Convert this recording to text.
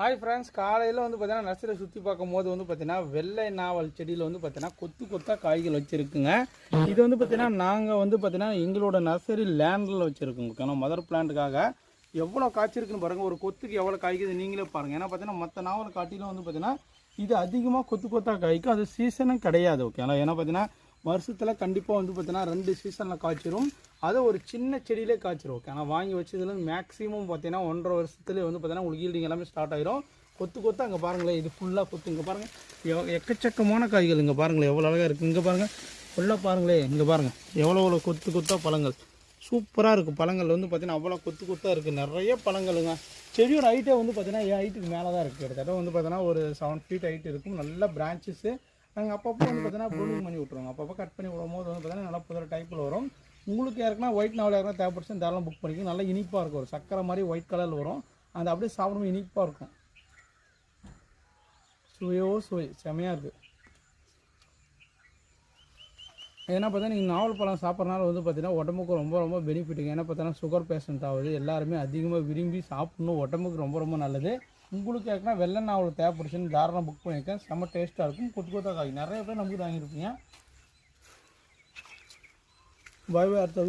Hi friends காலையில் வந்து பார்த்தீங்கன்னா நர்சரியை சுற்றி பார்க்கும் போது வந்து பார்த்தீங்கன்னா வெள்ளை நாவல் செடியில் வந்து பார்த்தீங்கன்னா கொத்து கொத்தாக காய்கள் வச்சுருக்குங்க. இது வந்து பார்த்தீங்கன்னா நாங்கள் வந்து பார்த்தீங்கன்னா எங்களோட நர்சரி லேண்டில் வச்சுருக்கோங்க. ஏன்னா மதர் பிளான்ட்டுக்காக எவ்வளோ காய்ச்சிருக்குன்னு பாருங்கள் ஒரு கொத்துக்கு எவ்வளோ காய்க்குது நீங்களே பாருங்கள் ஏன்னா பார்த்தீங்கன்னா மற்ற நாவல் காட்டிலும் வந்து பார்த்தீங்கன்னா இது அதிகமாக கொத்து கொத்தாக காய்க்கும். அது சீசனும் கிடையாது ஓகேங்களா ஏன்னா பார்த்தீங்கன்னா வருஷத்தில் கண்டிப்பாக வந்து பார்த்தீங்கன்னா ரெண்டு சீசனில் காய்ச்சிரும். அதை ஒரு சின்ன செடியிலே காய்ச்சிரும் ஓகே ஆனால் வாங்கி வச்சதுல மேக்ஸிமம் பார்த்தீங்கன்னா ஒன்றரை வருஷத்துலேயே வந்து பார்த்தீங்கன்னா உங்களுக்கு ஈல்டிங் எல்லாமே ஸ்டார்ட் ஆயிரும். கொத்து கொத்து அங்கே பாருங்களேன் இது ஃபுல்லாக கொத்து. இங்கே பாருங்கள் எக்கச்சக்கமான காய்கள் இங்கே பாருங்களேன் எவ்வளோ அழகாக இருக்குது இங்கே பாருங்கள் ஃபுல்லாக பாருங்களேன் இங்கே பாருங்கள் எவ்வளோ எவ்வளோ கொத்து கொத்தாக பழங்கள். சூப்பராக இருக்குது பழங்கள் வந்து பார்த்தீங்கன்னா அவ்வளோ கொத்து கொத்தாக இருக்குது நிறைய பழங்களுங்க. செடியோட ஹைட்டே வந்து பார்த்தீங்கன்னா என் ஹைட்டுக்கு மேலே தான் இருக்குது கிட்டத்தட்ட வந்து பார்த்தீங்கன்னா ஒரு செவன் ஃபீட் ஹைட் இருக்கும். நல்ல பிரான்ச்சஸ்ஸு நாங்கள் அப்பப்போ வந்து பார்த்தீங்கன்னா ப்ரூனிங் பண்ணி விட்ருவோம் அப்பப்போ கட் பண்ணி விடும்போது வந்து பார்த்தீங்கன்னா நல்லா புதிர டைப்பில் வரும். உங்களுக்கு யாருக்குன்னா ஒயிட் நாவல் யாருன்னா தேவைப்படுச்சு தாராளம் புக் பண்ணிக்கோங்க. நல்லா இனிப்பாக இருக்கும். ஒரு சக்கரை மாதிரி ஒயிட் கலரில் வரும். அந்த அப்படியே சாப்பிடும்போது இனிப்பாக இருக்கும். சுவையோ சுவை. செமையாக இருக்குது ஏன்னா பார்த்தா நீங்கள் நாவல் பழம் சாப்பிட்றனால வந்து பார்த்தீங்கன்னா உடம்புக்கு ரொம்ப ரொம்ப பெனிஃபிட்டுங்க ஏன்னா பார்த்தீங்கன்னா சுகர் பேஷண்ட் ஆகுது. எல்லாருமே அதிகமாக விரும்பி சாப்பிட்ணும். உடம்புக்கு ரொம்ப ரொம்ப நல்லது. உங்களுக்கு ஏற்கனவே வெள்ளை நாவல் தேவைப்படுச்சுன்னு தாராளம் புக் பண்ணியிருக்கேன். செம்ம டேஸ்ட்டாக இருக்கும். கொத்து கொத்தா காய். நிறைய பேர் நமக்கு வாங்கியிருப்பீங்க. பாய் பாய் அடுத்த